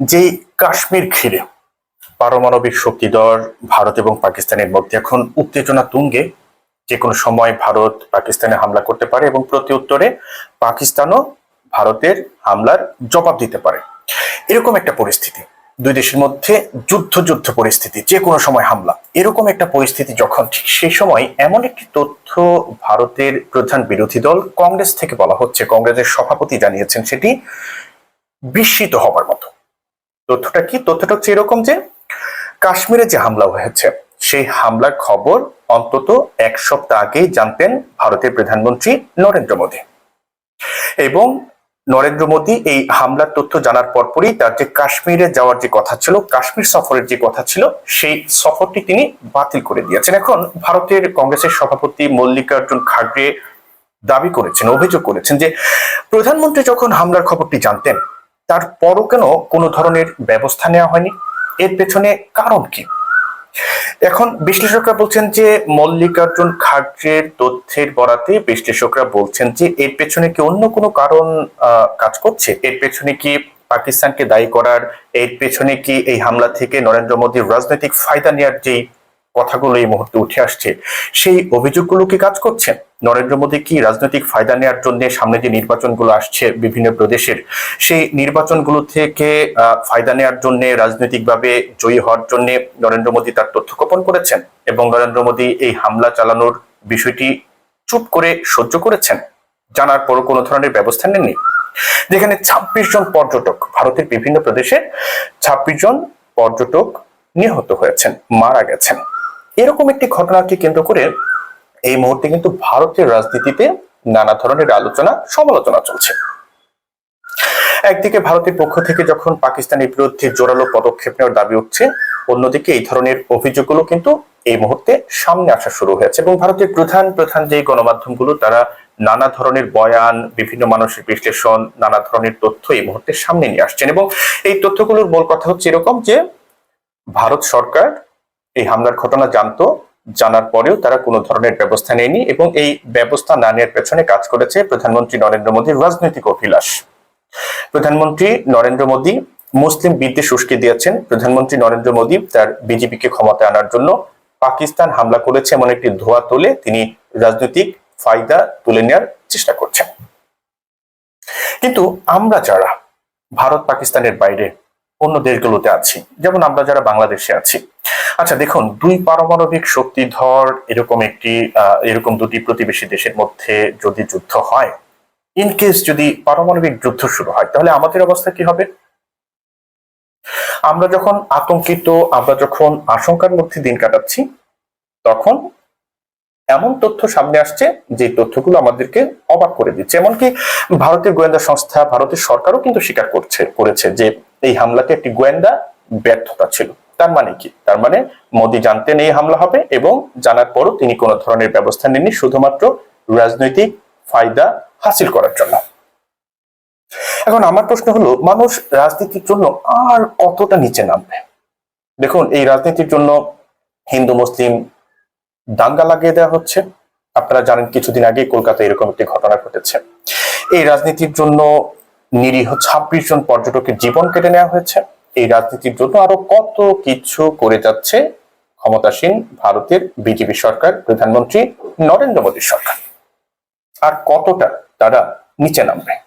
যে কাশ্মীর ঘিরে পারমাণবিক শক্তিধর ভারত এবং পাকিস্তানের মধ্যে এখন উত্তেজনা তুঙ্গে, যে কোনো সময় ভারত পাকিস্তানে হামলা করতে পারে এবং প্রতি উত্তরে পাকিস্তানও ভারতের হামলার জবাব দিতে পারে। এরকম একটা পরিস্থিতি, দুই দেশের মধ্যে যুদ্ধ যুদ্ধ পরিস্থিতি, যে কোনো সময় হামলা, এরকম একটা পরিস্থিতি যখন ঠিক সেই সময় এমন একটি তথ্য ভারতের প্রধান বিরোধী দল কংগ্রেস থেকে বলা হচ্ছে। কংগ্রেসের সভাপতি জানিয়েছেন সেটি বিস্মিত হবার মতো। তথ্যটা কি? তথ্যটা হচ্ছে এরকম যে কাশ্মীরে যে হামলা হয়েছে, সেই হামলার খবর অন্তত এক সপ্তাহ আগেই জানতেন ভারতের প্রধানমন্ত্রী নরেন্দ্র মোদী। এবং নরেন্দ্র মোদী এই হামলার তথ্য জানার পরপরই তার যে কাশ্মীরে যাওয়ার যে কথা ছিল, কাশ্মীর সফরের যে কথা ছিল, সেই সফরটি তিনি বাতিল করে দিয়েছেন। এখন ভারতের কংগ্রেসের সভাপতি মল্লিকার্জুন খাড়গে দাবি করেছেন, অভিযোগ করেছেন যে প্রধানমন্ত্রী যখন হামলার খবরটি জানতেন তারপরও কেন কোনো ধরনের ব্যবস্থা নেওয়া হয়নি? এর পেছনে কারণ কি? এখন বিশ্লেষকরা বলছেন যে মল্লিকার্জুন খাড়গের তথ্যের বরাতে বিশ্লেষকরা বলছেন যে এর পেছনে কি অন্য কোনো কারণ কাজ করছে? এর পেছনে কি পাকিস্তানকে দায়ী করার, এর পেছনে কি এই হামলা থেকে নরেন্দ্র মোদীর রাজনৈতিক ফায়দা নেওয়ার যেই কথাগুলো এই মুহূর্তে উঠে আসছে, সেই অভিযোগগুলো কি কাজ করছে? নরেন্দ্র মোদী কি রাজনৈতিক ফায়দা নেওয়ার জন্য সামনে যে নির্বাচনগুলো আসছে বিভিন্ন প্রদেশের, সেই নির্বাচনগুলো থেকে ফায়দা নেওয়ার জন্য, রাজনৈতিকভাবে জয়ী হওয়ার জন্য নরেন্দ্র মোদী তার তথ্য গোপন করেছেন? এবং নরেন্দ্র মোদী এই হামলা চালানোর বিষয়টি চুপ করে সহ্য করেছেন? জানার পরও কোনো ধরনের ব্যবস্থা নেননি? যেখানে ছাব্বিশ জন পর্যটক, ভারতের বিভিন্ন প্রদেশে ছাব্বিশ জন পর্যটক নিহত হয়েছেন, মারা গেছেন। এরকম একটি ঘটনাকে কেন্দ্র করে এই মুহূর্তে কিন্তু ভারতের রাজনীতিতে নানা ধরনের আলোচনা, সমালোচনা চলছে। একদিকে ভারতের পক্ষ থেকে যখন পাকিস্তানের বিরুদ্ধে জোরালো পদক্ষেপ নেওয়ার দাবি উঠছে, অন্যদিকে এই ধরনের অভিযোগগুলো কিন্তু এই মুহূর্তে সামনে আসা শুরু হয়েছে এবং ভারতের প্রধান প্রধান যে গণমাধ্যমগুলো, তারা নানা ধরনের বয়ান, বিভিন্ন মানুষের বিশ্লেষণ, নানা ধরনের তথ্য এই মুহূর্তে সামনে নিয়ে আসছেন এবং এই তথ্যগুলোর মূল কথা হচ্ছে এরকম যে, ভারত সরকার এই হামলার ঘটনা জানতো জানার পরেও তারা কোনো ধরনের ব্যবস্থা নেয়নি এবং এই ব্যবস্থা না নেওয়ার পেছনে কাজ করেছে প্রধানমন্ত্রী নরেন্দ্র মোদীর রাজনৈতিক অভিলাষ। প্রধানমন্ত্রী নরেন্দ্র মোদী মুসলিম বিদ্বেষ উস্কে দিয়েছেন। প্রধানমন্ত্রী নরেন্দ্র মোদী তার বিজেপিকে ক্ষমতায় আনার জন্য পাকিস্তান হামলা করেছে এমন একটি ধোয়া তুলে তিনি রাজনৈতিক ফায়দা তুলে নেওয়ার চেষ্টা করছেন। কিন্তু আমরা যারা ভারত পাকিস্তানের বাইরে অন্য দেশগুলোতে আছি। যেমন আমরা যারা বাংলাদেশে আছি। আচ্ছা দেখুন, দুই পারমাণবিক শক্তিধর এরকম একটি এরকম দুটি প্রতিবেশী দেশের মধ্যে যদি যুদ্ধ হয় ইন কেস যদি পারমাণবিক যুদ্ধ শুরু হয়, তাহলে আমাদের অবস্থা কি হবে? আমরা যখন আতঙ্কিত, আমরা যখন আশঙ্কার মধ্যে দিন কাটাচ্ছি, তখন এমন তথ্য সামনে আসছে যে তথ্যগুলো আমাদেরকে অবাক করে দিচ্ছে। এমনকি ভারতের গোয়েন্দা সংস্থা, ভারতের সরকারও কিন্তু স্বীকার করছে, করেছে যে এই হামলাতে একটি গোয়েন্দা ব্যর্থতা ছিল। তার মানে কি? তার মানে মোদী জানতেন এই হামলা হবে এবং জানার পরও তিনি কোনো ধরনের ব্যবস্থা নেননি, শুধুমাত্র রাজনৈতিক ফায়দা হাসিল করার জন্য। এখন আমার প্রশ্ন হলো, মানুষ রাজনীতির জন্য আর কতটা নিচে নামবে? দেখুন, এই রাজনীতির জন্য হিন্দু, মুসলিম দাঙ্গা লাগিয়ে দেওয়া হচ্ছে। আপনারা জানেন, কিছুদিন আগে কলকাতায় এরকম একটি ঘটনা ঘটেছে। এই রাজনীতির জন্য নিরীহ ছাব্বিশ জন পর্যটকের জীবন কেটে নেওয়া হয়েছে। এই রাজনীতির জন্য আরও কত কিছু করে যাচ্ছে ক্ষমতাসীন ভারতের বিজেপি সরকার, প্রধানমন্ত্রী নরেন্দ্র মোদীর সরকার? আর কতটা তারা নিচে নামবে?